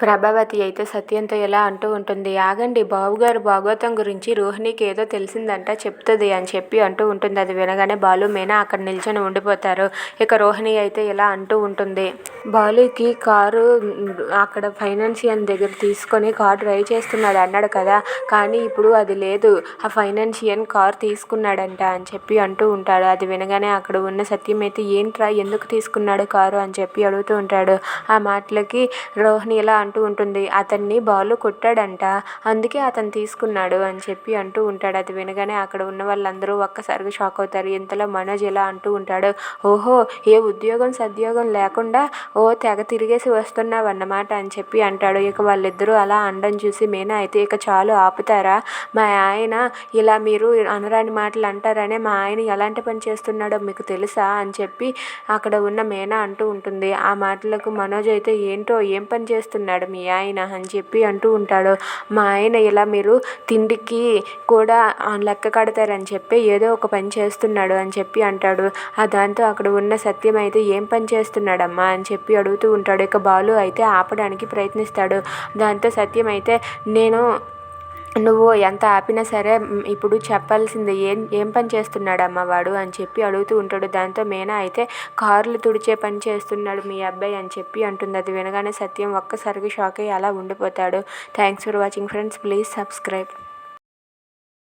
ప్రభావతి అయితే సత్యంతో ఎలా అంటూ ఉంటుంది. ఆగండి బావుగారు భాగవతం గురించి రోహిణికి ఏదో తెలిసిందంట చెప్తుంది అని చెప్పి అంటూ ఉంటుంది. అది వినగానే బాలు మీనా అక్కడ నిల్చొని ఉండిపోతారు. ఇక రోహిణి అయితే ఇలా అంటూ ఉంటుంది. బాలుకి కారు అక్కడ ఫైనాన్షియల్ దగ్గర తీసుకొని కారు డ్రైవ్ చేస్తున్నాడు అన్నాడు కదా. కానీ ఇప్పుడు అది లేదు. ఆ ఫైనాన్షియల్ కార్ తీసుకున్నాడంట అని చెప్పి అంటూ ఉంటాడు. అది వినగానే అక్కడ ఉన్న సత్యం అయితే ఏంట్రా ఎందుకు తీసుకున్నాడు కారు అని చెప్పి అడుగుతూ ఉంటాడు. ఆ మాటలకి రోహిణి ఇలా అంటూ ఉంటుంది. అతన్ని బాలు కొట్టాడంట. అందుకే అతను తీసుకున్నాడు అని చెప్పి అంటూ ఉంటాడు. అది వినగానే అక్కడ ఉన్న వాళ్ళందరూ ఒక్కసారిగా షాక్ అవుతారు. ఇంతలో మనోజ్ ఇలా అంటూ ఉంటాడు. ఓహో ఏ ఉద్యోగం సద్యోగం లేకుండా ఓ తెగ తిరిగేసి వస్తున్నావు అన్నమాట అని చెప్పి అంటాడు. ఇక వాళ్ళిద్దరూ అలా అండం చూసి మేనా అయితే ఇక చాలు ఆపుతారా? మా ఆయన ఇలా మీరు అనరాని మాటలు అంటారనే మా ఆయన ఎలాంటి పని చేస్తున్నాడో మీకు తెలుసా? అని చెప్పి అక్కడ ఉన్న మేనా అంటూ ఉంటుంది. ఆ మాటలకు మనోజ్ అయితే ఏంటో ఏం పని చేస్తున్నాడు? మీ ఆయన అని చెప్పి అంటూ ఉంటాడు. మా ఆయన ఇలా మీరు తిండికి కూడా లెక్క కడతారని చెప్పి ఏదో ఒక పని చేస్తున్నాడు అని చెప్పి అంటాడు. ఆ దాంతో అక్కడ ఉన్న సత్యం అయితే ఏం పని చేస్తున్నాడమ్మా అని చెప్పి అడుగుతూ ఉంటాడు. ఇక బాలు అయితే ఆపడానికి ప్రయత్నిస్తాడు. దాంతో సత్యం అయితే నేను నువ్వు ఎంత ఆపినా సరే ఇప్పుడు చెప్పాల్సింది ఏం ఏం పని చేస్తున్నాడమ్మా వాడు అని చెప్పి అడుగుతూ ఉంటాడు. దాంతో మీనా అయితే కార్లు తుడిచే పని చేస్తున్నాడు మీ అబ్బాయి అని చెప్పి అంటుంది. అది వినగానే సత్యం ఒక్కసారిగా షాక్ అయ్యి అలా ఉండిపోతాడు. Thanks for watching friends please subscribe